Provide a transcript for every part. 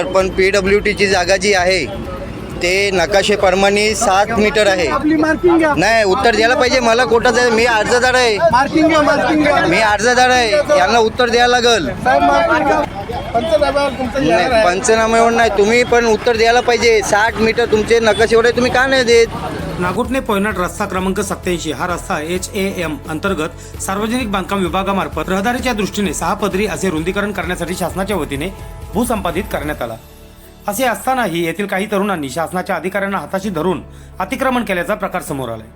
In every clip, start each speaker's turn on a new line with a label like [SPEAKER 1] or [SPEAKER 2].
[SPEAKER 1] Sir पण P W टीची जागा जी आहे ते नकाशेप्रमाणे सात मीटर आहे. नाही उत्तर द्यायला पाहिजे. मला कोर्टात आहे मी अर्जदार आहे. मी अर्जदार आहे. यांना उत्तर द्यायला लागल.
[SPEAKER 2] तुमचं जाहीर
[SPEAKER 1] नाही
[SPEAKER 2] आहे.
[SPEAKER 1] पंचनाम्यावर नाही. तुम्ही पण उत्तर द्यायला पाहिजे. साठ मीटर तुमचे नकाशेवर आहे तुम्ही का नाही देत?
[SPEAKER 3] नागोटणे पोयनाड रस्ता क्रमांक सत्याऐंशी. हा रस्ता एच ए एम अंतर्गत सार्वजनिक बांधकाम विभागामार्फत रहदारीच्या दृष्टीने सहा पदरी असे रुंदीकरण करण्यासाठी शासनाच्या वतीने भूसंपादित करण्यात आला. असे असतानाही येथील काही तरुणांनी शासनाच्या अधिकाऱ्यांना हाताशी धरून अतिक्रमण केल्याचा प्रकार समोर आलाय.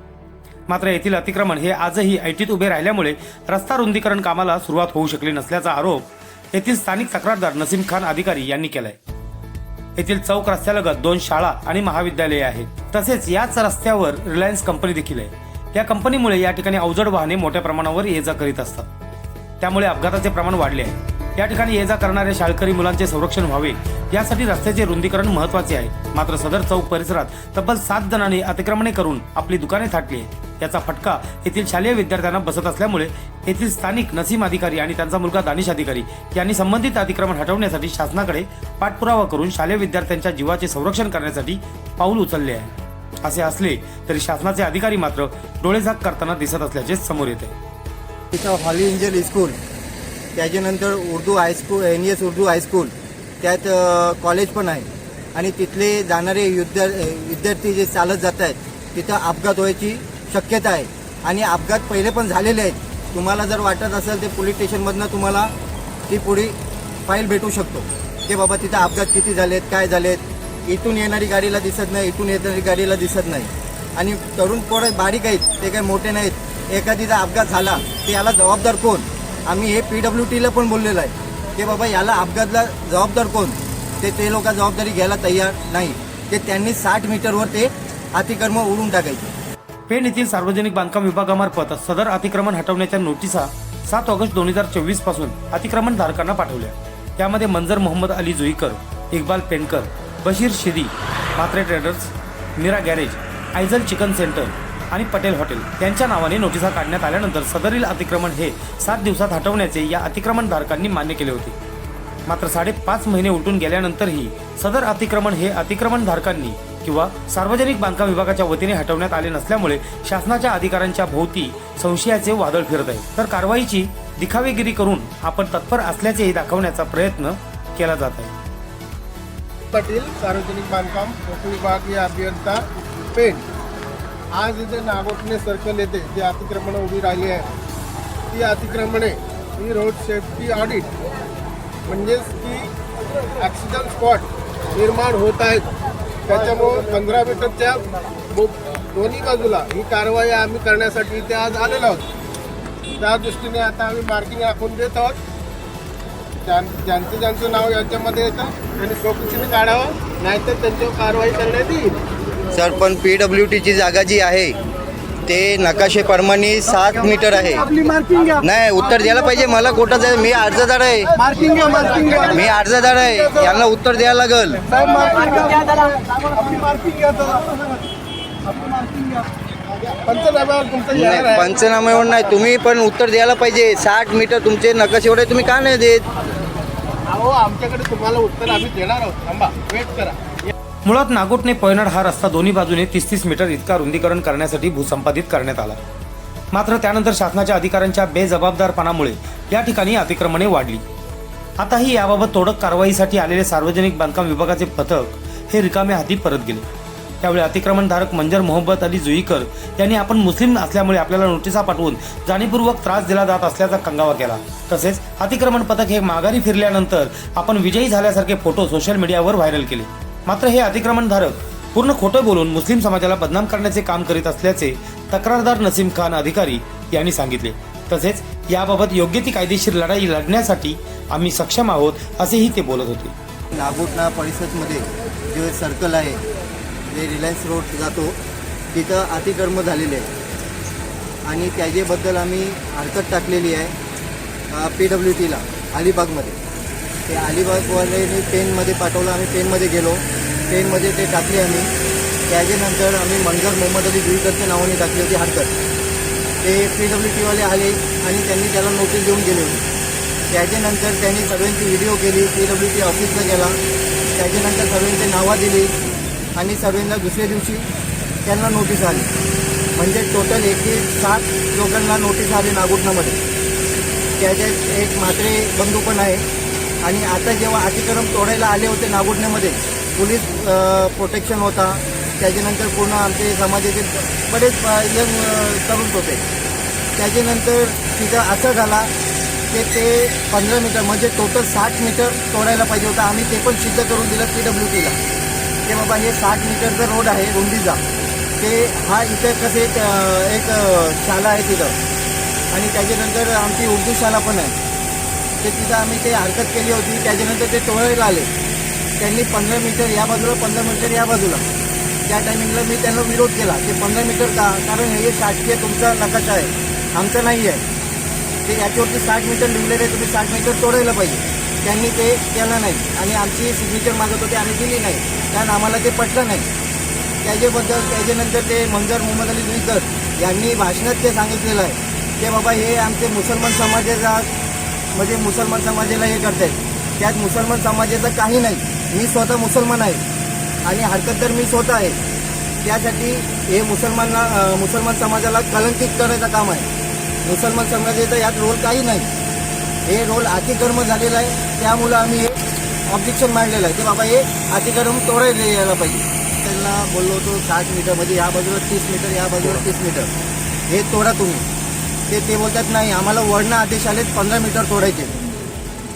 [SPEAKER 3] मात्र येथील अतिक्रमण हे आजही ऐटीत उभे राहिल्यामुळे रस्ता रुंदीकरण कामाला सुरुवात होऊ शकली नसल्याचा आरोप येथील स्थानिक तक्रारदार नसीम खान अधिकारी यांनी केलाय. येथील चौक रस्त्यालगत दोन शाळा आणि महाविद्यालये आहेत. तसेच याच रस्त्यावर रिलायन्स कंपनी देखील आहे. या कंपनीमुळे या ठिकाणी अवजड वाहने मोठ्या प्रमाणावर ये जा करीत असतात. त्यामुळे अपघाताचे प्रमाण वाढले आहे. या ठिकाणी ये जा करणाऱ्या शाळकरी मुलांचे संरक्षण व्हावे. यासाठी रस्त्याचे रुंदीकरण महत्त्वाचे आहे. मात्र सदर चौक परिसरात तब्बल सात जणांनी अतिक्रमणे करून आपली दुकाने थाटली याचा फटका येथील शालेय विद्यार्थ्यांना बसत असल्यामुळे येथील स्थानिक नसीम अधिकारी आणि त्यांचा मुलगा दानिश अधिकारी यांनी संबंधित अतिक्रमण हटवण्यासाठी शासनाकडे पाठपुरावा करून शालेय विद्यार्थ्यांच्या जीवाचे संरक्षण करण्यासाठी पाऊल उचलले आहे. असे असले तरी शासनाचे अधिकारी मात्र डोळेझाक करताना दिसत असल्याचे समोर येते.
[SPEAKER 1] हॉली एंजल स्कूल त्याच्यानंतर Urdu high school N S Urdu high school त्यात कॉलेज पण आहे. आणि तिथले जाणारे विद्या विद्यार्थी जे चालत जात आहेत तिथं अपघात व्हायची शक्यता आहे. आणि अपघात पहिले पण झालेले आहेत. तुम्हाला जर वाटत असेल ते पोलीस स्टेशनमधनं तुम्हाला ती पुढे फाईल भेटू शकतो. की बाबा तिथं अपघात किती झालेत काय झालेत? इथून येणारी गाडीला दिसत नाही इथून येणारी गाडीला दिसत नाही. आणि तरुण पोरं बारीक आहेत ते काही मोठे नाहीत. एखादीचा अपघात झाला तर याला जबाबदार कोण? आम्ही हे पी डब्ल्यू टीला पण बोललेलं आहे की बाबा याला अपघातला जबाबदार कोण? ते ते लोक जबाबदारी घ्यायला तयार नाही. ते त्यांनी साठ मीटरवर ते अतिक्रम उडून टाकायचे.
[SPEAKER 3] पेण येथील सार्वजनिक बांधकाम विभागामार्फत सदर अतिक्रमण हटवण्याच्या नोटिसा सात ऑगस्ट दोन हजार चोवीसपासून अतिक्रमण धारकांना पाठवल्या. त्यामध्ये मंजर Mohammed Ali Juikar Iqbal Penkar Bashir Shidi Patre traders Meera garage Aizal chicken centre आणि पटेल हॉटेल. यांच्या नावाने नोटिसा काढण्यात आल्यानंतर सदरील अतिक्रमण हे सात दिवसात हटवण्याचे या अतिक्रमण धारकांनी मान्य केले होते. मात्र साडेपाच महिने उलटून गेल्यानंतरही सदर अतिक्रमण हे अतिक्रमण धारकांनी किंवा सार्वजनिक बांधकाम विभागाच्या वतीने हटवण्यात आले नसल्यामुळे शासनाच्या अधिकाऱ्यांच्या भोवती संशयाचे वादळ फिरत आहे. तर कारवाईची दिखावेगिरी करून आपण तत्पर असल्याचेही दाखवण्याचा प्रयत्न केला जात आहे.
[SPEAKER 2] पाटील सार्वजनिक बांधकाम विभागीय अभियंता पेण आज जे नागोठणे सर्कल येते जे अतिक्रमणं उभी राहिली आहे ती अतिक्रमणे ही रोड सेफ्टी ऑडिट म्हणजेच की ॲक्सिडंट स्पॉट निर्माण होत आहेत. त्याच्यामुळं पंधरा मीटरच्या दोन्ही बाजूला ही कारवाई आम्ही करण्यासाठी इथे आज आलेलो आहोत. त्या दृष्टीने आता आम्ही मार्किंग आखून देत आहोत. ज्यांचं ज्यांचं नाव याच्यामध्ये येतं त्यांनी स्वखुशीने काढावं नाहीतर त्यांच्यावर कारवाई करण्यात येईल.
[SPEAKER 1] सर पण पी डब्ल्यू टीची जागा जी आहे ते नकाशे नकाशेप्रमाणे सात मीटर आहे. नाही उत्तर द्यायला पाहिजे मला कोर्टात आहे मी अर्जदार आहे. मी अर्जदार आहे यांना उत्तर द्यायला लागल.
[SPEAKER 2] साहेब मार्किंग
[SPEAKER 1] नाही पंचनाम्यावर नाही तुम्ही पण उत्तर द्यायला पाहिजे. साठ मीटर तुमचे नकाशे एवढे तुम्ही का नाही देत?
[SPEAKER 2] अहो आमच्याकडे तुम्हाला उत्तर आम्ही देणार आहोत. थांबा वेट करा.
[SPEAKER 3] मुळात नागोटने पयनाड हा रस्ता दोन्ही बाजूने तीस तीस मीटर इतका रुंदीकरण करण्यासाठी भूसंपादित करण्यात आला. मात्र त्यानंतर शासनाच्या अधिकाऱ्यांच्या बेजबाबदारपणामुळे या ठिकाणी अतिक्रमणे वाढली. आताही याबाबत तोडक कारवाईसाठी आलेले सार्वजनिक बांधकाम विभागाचे पथक हे रिकाम्या हाती परत गेले. त्यावेळी अतिक्रमणधारक मंजर मोहम्मद अली जुईकर यांनी आपण मुस्लिम असल्यामुळे आपल्याला नोटिसा पाठवून जाणीवपूर्वक त्रास दिला जात असल्याचा कंगावा केला. तसेच अतिक्रमण पथक हे माघारी फिरल्यानंतर आपण विजयी झाल्यासारखे फोटो सोशल मीडियावर व्हायरल केले. मात्र हे अतिक्रमणधारक पूर्ण खोटं बोलून मुस्लिम समाजाला बदनाम करण्याचे काम करीत असल्याचे तक्रारदार नसीम खान अधिकारी यांनी सांगितले. तसेच याबाबत योग्य ती कायदेशीर लढाई लढण्यासाठी आम्ही सक्षम आहोत असेही ते बोलत होते.
[SPEAKER 1] नागोटणा परिसरमध्ये जे सर्कल आहे जे रिलायन्स रोड जातो तिथं अतिक्रम झालेले आहे. आणि त्याच्याबद्दल आम्ही हरकत टाकलेली आहे पी डब्ल्यू टीला अलिबागमध्ये. ते अलिबागवाल्यांनी पेनमध्ये पाठवलं आम्ही पेनमध्ये गेलो. पेनमध्ये ते टाकले आम्ही. त्याच्यानंतर आम्ही मंजर मोहम्मद अली जुईकरच्या नावाने टाकली होती हरकत. ते पी डब्ल्यू टीवाले आले आणि त्यांनी त्याला नोटीस देऊन गेले होते. त्याच्यानंतर त्यांनी सगळ्यांची व्हिडिओ केली पी डब्ल्यू टी ऑफिसला गेला. त्याच्यानंतर सगळ्यांची नावं दिली आणि सगळ्यांना दुसऱ्या दिवशी त्यांना नोटीस आली. म्हणजे टोटल एकशे सात लोकांना नोटीस आली नागोठणामध्ये त्याच्यात एक मात्रे बंधू पण आहे. आणि आता जेव्हा अतिक्रम तोडायला आले होते नागोडण्यामध्ये पोलीस प्रोटेक्शन होता. त्याच्यानंतर पूर्ण आमचे समाजाचे बरेच यंग तरुण होते. त्याच्यानंतर तिथं असं झाला की ते पंधरा मीटर म्हणजे टोटल साठ मीटर तोडायला पाहिजे होतं. आम्ही ते पण सिद्ध करून दिलं पी डब्ल्यू टीला की बाबा हे साठ मीटरचा रोड आहे रुंदीचा ते हा इथं कसे एक शाला एक शाळा आहे तिथं. आणि त्याच्यानंतर आमची उर्दू शाळा पण आहे. ते तिथं आम्ही ते हरकत केली होती. त्याच्यानंतर ते तोडायला आले. त्यांनी पंधरा मीटर या बाजूला पंधरा मीटर या बाजूला. त्या टायमिंगला मी त्यांना विरोध केला. ते पंधरा मीटर का? कारण हे शासकीय तुमचा नकाशा आहे. आमचा नाही आहे ते याच्यावरती साठ मीटर लिहिलेलं आहे. तुम्ही साठ मीटर तोडायला पाहिजे. त्यांनी ते केलं नाही. आणि आमची सिग्नेचर मागत होते आम्ही दिली नाही. कारण आम्हाला ते पटलं नाही. त्याच्याबद्दल त्याच्यानंतर ते मंजर मोहम्मद अली जुईकर यांनी भाषणात ते सांगितलेलं आहे. की बाबा हे आमचे मुसलमान समाजाचा म्हणजे मुसलमान समाजाला हे करतायत. त्यात मुसलमान समाजाचं काही नाही. मी स्वतः मुसलमान आहे. आणि हरकत तर मी स्वतः आहे. त्यासाठी हे मुसलमानला मुसलमान समाजाला कलंकित करायचं काम आहे. मुसलमान समाजाचा यात रोल काही नाही. हे रोल अतिकर्म झालेला आहे. त्यामुळं आम्ही हे ऑब्जेक्शन मांडलेलं आहे. की बाबा हे अतिक्रम तोडायला यायला पाहिजे. त्यांना बोललो होतो साठ मीटर म्हणजे या बाजूला तीस मीटर या बाजूला तीस मीटर. हे तोडा तुम्ही. ते ते बोलतात नाही आम्हाला वर्ण आदेश आलेत पंधरा मीटर तोडायचे.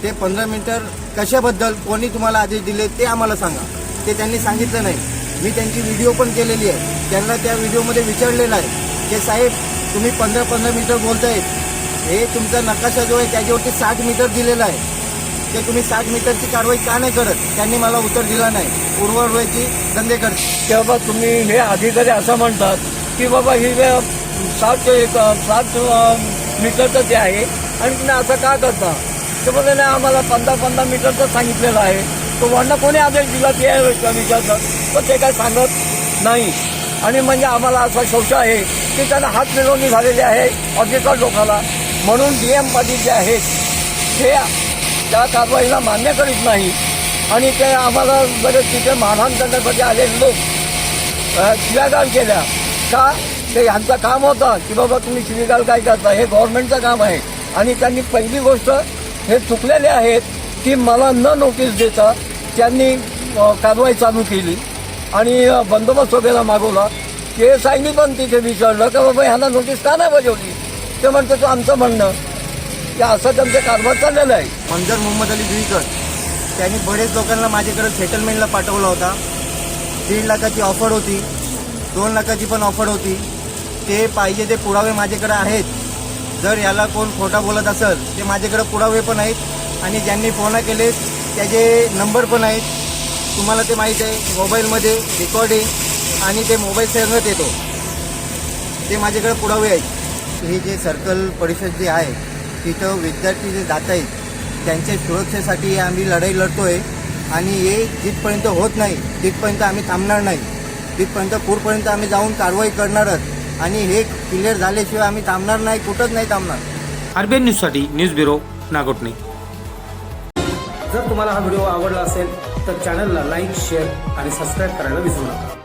[SPEAKER 1] ते पंधरा मीटर कशाबद्दल कोणी तुम्हाला आदेश दिले ते आम्हाला सांगा. ते त्यांनी सांगितलं नाही. मी त्यांची व्हिडिओ पण केलेली आहे. त्यांना त्या व्हिडिओमध्ये विचारलेलं आहे की साहेब तुम्ही पंधरा पंधरा मीटर बोलतायत. हे तुमचा नकाशा जो आहे त्याच्यावरती साठ मीटर दिलेला आहे. ते तुम्ही साठ मीटरची कारवाई का नाही करत? त्यांनी मला उत्तर दिलं नाही. उर्वरवायची धंदे करत
[SPEAKER 4] तेव्हा तुम्ही हे अधिकारी असं म्हणतात की बाबा ही सात एक सात मीटरचं ते आहे. आणि तुम्ही असं का करता? ते बोलले नाही आम्हाला पंधरा पंधरा मीटरचं सांगितलेलं आहे. तो वर्ण कोणी आदेश दिला ते विचारतात तर ते काय सांगत नाही. आणि म्हणजे आम्हाला असा शोष आहे की त्यांना हात मिळवणी झालेली आहे ऑडिटर लोकाला. म्हणून डी एम पाटील जे आहेत ते त्या कारवाईला मान्य करीत नाही. आणि ते आम्हाला बरेच तिथे मारहाण करण्यासाठी आलेले लोक अ, केल्या का? ते यांचं काम होतं की बाबा तुम्ही शिवीगाळ काय करता? हे गव्हर्नमेंटचं काम आहे. आणि त्यांनी पहिली गोष्ट हे चुकलेले आहेत की मला न नोटीस देता त्यांनी कारवाई चालू केली. आणि बंदोबस्त वगैरे मागवला. के एस आयनी पण तिथे विचारलं का बाबा ह्यांना नोटीस का नाही बजावली? ते म्हणतो तो आमचं म्हणणं. की असं त्यांचं कारभार चाललेलं आहे.
[SPEAKER 1] मंजर मोहम्मद अली जुईकर त्यांनी बरेच लोकांना माझ्याकडे सेटलमेंटला पाठवला होता. दीड लाखाची ऑफर होती दोन लाखाची पण ऑफर होती. ते पाहिजे ते पुरावे माझ्याकडे आहेत. जर याला कोण खोटा बोलत असेल ते माझ्याकडे पुरावे पण आहेत आणि ज्यांनी फोन केले त्याचे नंबर पण आहेत. तुम्हाला ते माहीत आहे मोबाईलमध्ये रेकॉर्डिंग आणि ते मोबाईल सेवत येतो. ते माझ्याकडे पुरावे आहेत. हे जे सर्कल परिषद जे आहे तिथं विद्यार्थी जे जात आहेत त्यांच्या सुरक्षेसाठी आम्ही लढाई लढतो आहे आणि हे जिथपर्यंत होत नाही तिथपर्यंत आम्ही थांबणार नाही. तिथपर्यंत पूरपर्यंत आम्ही जाऊन कारवाई करणारच आणि हे क्लिअर झाल्याशिवाय आम्ही थांबणार नाही कुठंच नाही थांबणार.
[SPEAKER 3] आरबीएन न्यूजसाठी न्यूज ब्युरो नागोठणे जर तुम्हाला हा व्हिडिओ आवडला असेल तर चॅनलला लाईक शेअर आणि सबस्क्राईब करायला विसरू नका.